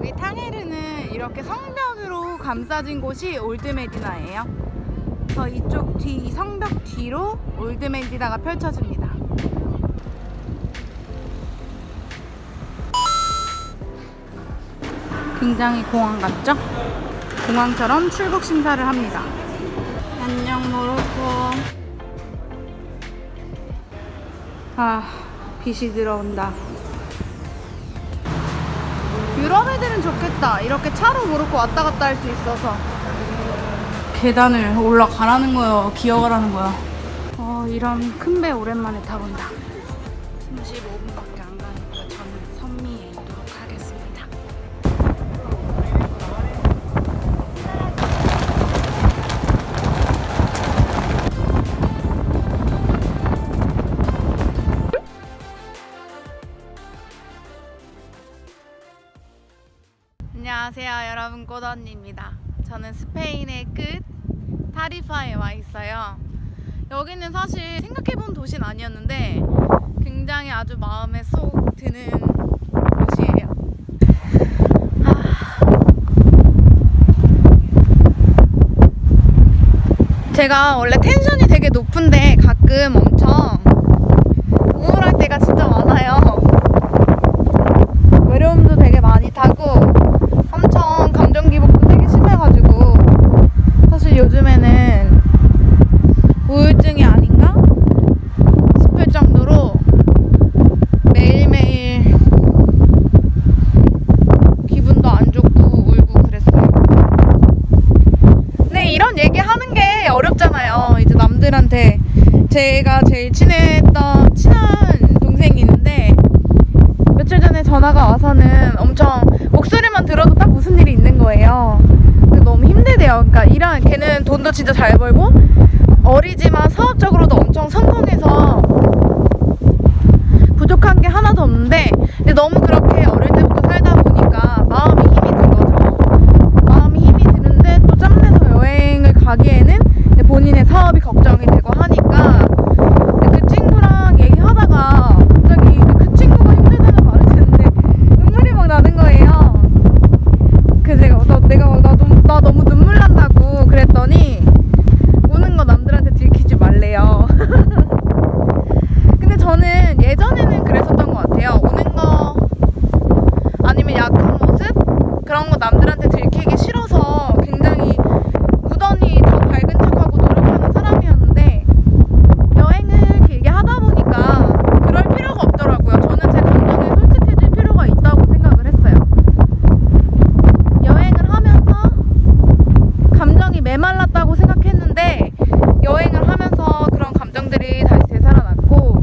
여기 탕헤르는 이렇게 성벽으로 감싸진 곳이 올드메디나예요. 저 이쪽 뒤 성벽 뒤로 올드메디나가 펼쳐집니다. 굉장히 공항 같죠? 공항처럼 출국 심사를 합니다. 안녕 모로코. 아 빛이 들어온다. 유럽 애들은 좋겠다. 이렇게 차로 모로코 왔다 갔다 할 수 있어서. 계단을 올라가라는 거요. 기어가라는 거야. 어, 이런 큰 배 오랜만에 타본다. 35분 밖에 안녕하세요 여러분. 꽃언니입니다. 저는 스페인의 끝 타리파에 와 있어요. 여기는 사실 생각해본 도시는 아니었는데 굉장히 아주 마음에 쏙 드는 곳이에요. 아. 제가 원래 텐션이 되게 높은데 가끔 엄청 우울할 때가 진짜 많아요 외로움도 되게 많이 타고 엄청 감정 기복도 되게 심해가지고 사실 요즘에는 우울증이 아닌가 싶을 정도로 매일매일 기분도 안 좋고 울고 그랬어요. 근데 이런 얘기 하는 게 어렵잖아요. 이제 남들한테 제가 제일 친했던 친한 동생이 있는데 며칠 전에 전화가 와서는 엄청 목소리만 들어도 딱 무슨 일이 있는 거예요. 너무 힘들대요. 그러니까 일한 걔는 돈도 진짜 잘 벌고 어리지만 사업적으로도 엄청 성공해서 부족한 게 하나도 없는데 근데 너무 그렇게 어릴 때부터 살다 보니까 마음이 힘이 든 거죠. 마음이 힘이 드는데 또 짬내서 여행을 가기에는 본인의 사업이 걱정이 되고 하니까 그 친구랑 얘기하다가 갑자기 그 친구가 힘들다는 말을 듣는데 눈물이 막 나는 거예요. 그래서 내가 나, 내가 막 나, 너무, 나 너무 눈물 난다고 그랬더니 우는 거 남들한테 들키지 말래요. 근데 저는 예전에는 그랬었던 것 같아요. 우는 거 아니면 약한 모습 그런 거 남들한테 들키기 싫어서 굉장히 무던히 더 밝은 척하고 노력하는 사람이었는데 여행을 길게 하다 보니까 그럴 필요가 없더라고요. 저는 제 감정에 솔직해질 필요가 있다고 생각을 했어요. 여행을 하면서 감정이 메말랐다고 생각했는데 여행을 하면서 그런 감정들이 다시 되살아났고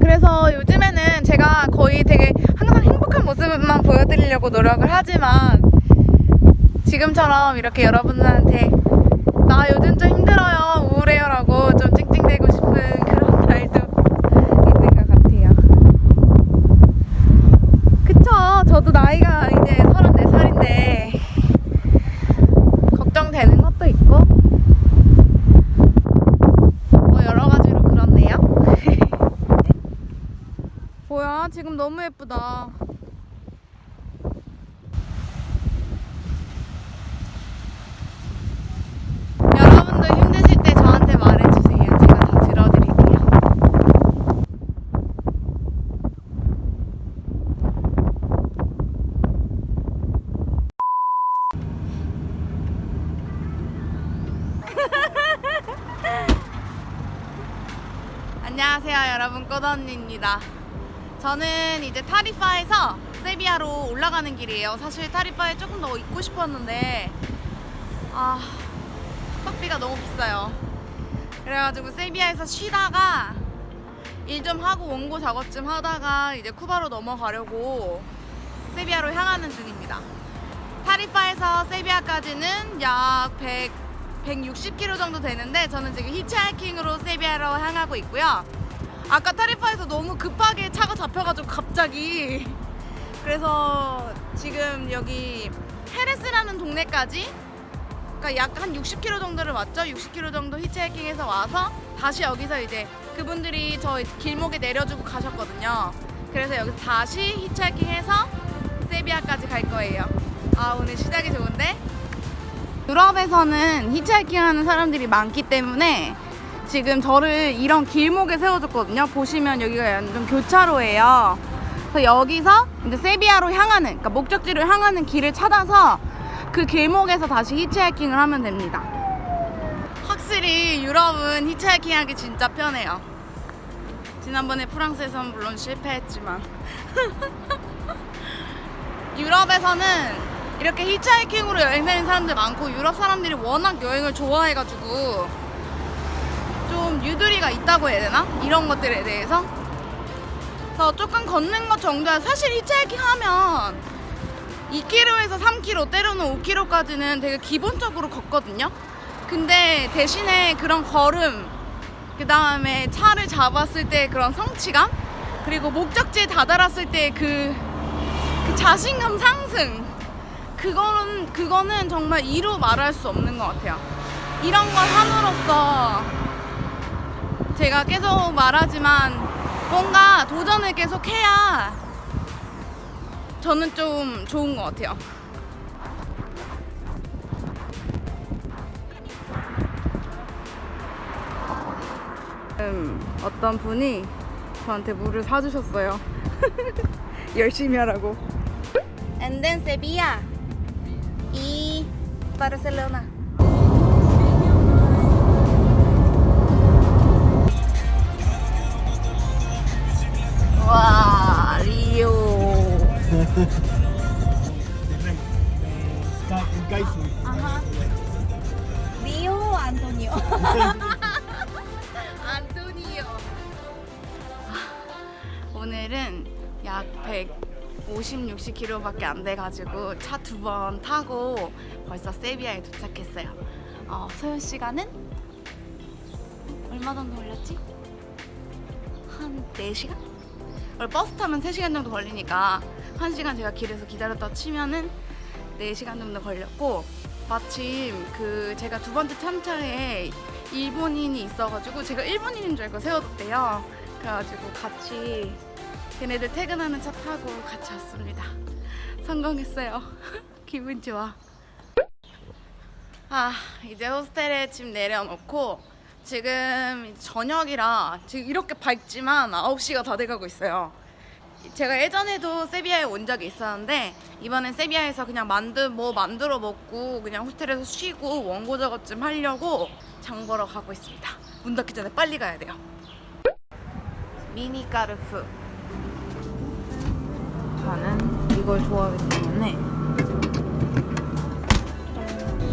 그래서 요즘에는 제가 거의 되게 항상 행복한 모습만 보여드리려고 노력을 하지만 지금처럼 이렇게 여러분들한테 나 요즘 좀 힘들어요 우울해요라고 좀 찡찡대고 싶은 그런 날도 있는 것 같아요. 그쵸? 저도 나이가 이제 34살인데 걱정되는 것도 있고. 뭐 여러 가지로 그렇네요. 뭐야? 지금 너무 예쁘다 여러분도 힘드실 때 저한테 말해주세요 제가 다 들어드릴게요 안녕하세요 여러분. 꽃언니입니다. 저는 이제 타리파에서 세비야로 올라가는 길이에요. 사실 타리파에 조금 더 있고 싶었는데 아 숙박비가 너무 비싸요. 그래가지고 세비야에서 쉬다가 일 좀 하고 원고 작업 좀 하다가 이제 쿠바로 넘어가려고 세비야로 향하는 중입니다. 타리파에서 세비야까지는 약 100, 160km 정도 되는데 저는 지금 히치하이킹으로 세비야로 향하고 있고요. 아까 타리파에서 너무 급하게 차가 잡혀가지고 갑자기 그래서 지금 여기 헤레스라는 동네까지 그러니까 약 한 60km 정도를 왔죠. 60km 정도 히치하이킹해서 와서 다시 여기서 이제 그분들이 저 길목에 내려주고 가셨거든요. 그래서 여기서 다시 히치하이킹해서 세비야까지 갈 거예요. 아 오늘 시작이 좋은데? 유럽에서는 히치하이킹하는 사람들이 많기 때문에 지금 저를 이런 길목에 세워줬거든요. 보시면 여기가 완전 교차로예요. 그래서 여기서 이제 세비야로 향하는, 그러니까 목적지로 향하는 길을 찾아서 그 길목에서 다시 히치하이킹을 하면 됩니다. 확실히 유럽은 히치하이킹 하기 진짜 편해요. 지난번에 프랑스에서는 물론 실패했지만 유럽에서는 이렇게 히치하이킹으로 여행 다니는 사람들 많고 유럽 사람들이 워낙 여행을 좋아해가지고 좀 유두리가 있다고 해야 되나? 이런 것들에 대해서 그래서 조금 걷는 것 정도야 사실 히치하이킹 하면 2km에서 3km 때로는 5km까지는 되게 기본적으로 걷거든요 근데 대신에 그런 걸음 그 다음에 차를 잡았을 때 그런 성취감 그리고 목적지에 다다랐을 때그 그 자신감 상승 그거는 그거는 정말 이루 말할 수 없는 것 같아요. 이런 걸 함으로써 제가 계속 말하지만 뭔가 도전을 계속 해야 저는 좀 좋은 것 같아요. 음, 어떤 분이 저한테 물을 사주셨어요. 열심히 하라고. And then Sevilla y Barcelona. 리오 안토니오. 안토니오. 오늘은 약 150, 60km밖에 안 돼가지고 차 두 번 타고 벌써 세비야에 도착했어요. 어, 소요 시간은 얼마 정도 걸렸지? 한 4시간? 원래 버스 타면 3시간 정도 걸리니까 1시간 제가 길에서 기다렸다 치면은 4시간 정도 걸렸고 마침 그 제가 두 번째 참차에 일본인이 있어가지고 제가 일본인인 줄 알고 세워뒀대요. 그래가지고 같이 걔네들 퇴근하는 차 타고 같이 왔습니다. 성공했어요. 기분 좋아. 아 이제 호스텔에 짐 내려놓고 지금 저녁이라 지금 이렇게 밝지만 9시가 다 돼가고 있어요. 제가 예전에도 세비야에 온 적이 있었는데 이번엔 세비야에서 그냥 만드 뭐 만들어 먹고 그냥 호스텔에서 쉬고 원고 작업 좀 하려고 장 보러 가고 있습니다. 문 닫기 전에 빨리 가야 돼요. 미니 까르프. 저는 이걸 좋아하기 때문에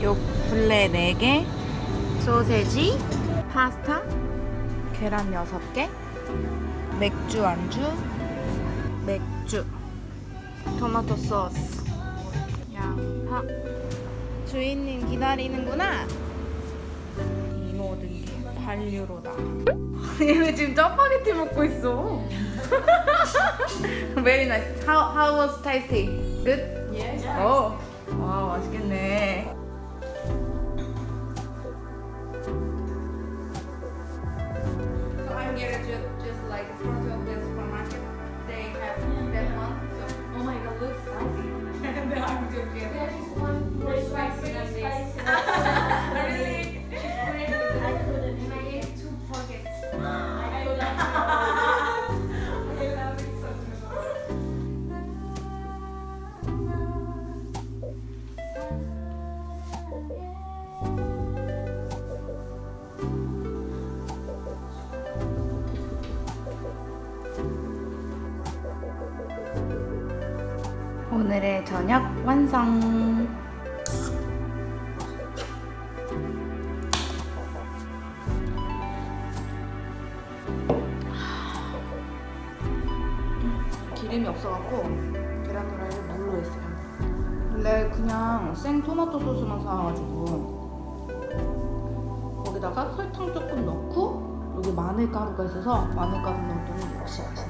요 블레 4개, 소세지, 파스타, 계란 6개, 맥주 안주, 맥주, 토마토 소스, 양파. 주인님 기다리는구나. 이 모든 게 8유로다. 얘네 지금 짜파게티 먹고 있어. Very nice. How how was tasty? Good? Yes. 어. 와 맛있겠네. So I'm here just just like There's one. There's rice and. 오늘의 저녁 완성. 기름이 없어갖고 계란 후라이를 물로 했어요. 원래 그냥 생 토마토 소스만 사와가지고 거기다가 설탕 조금 넣고 여기 마늘 가루가 있어서 마늘 가루 넣었더니 역시 맛있네.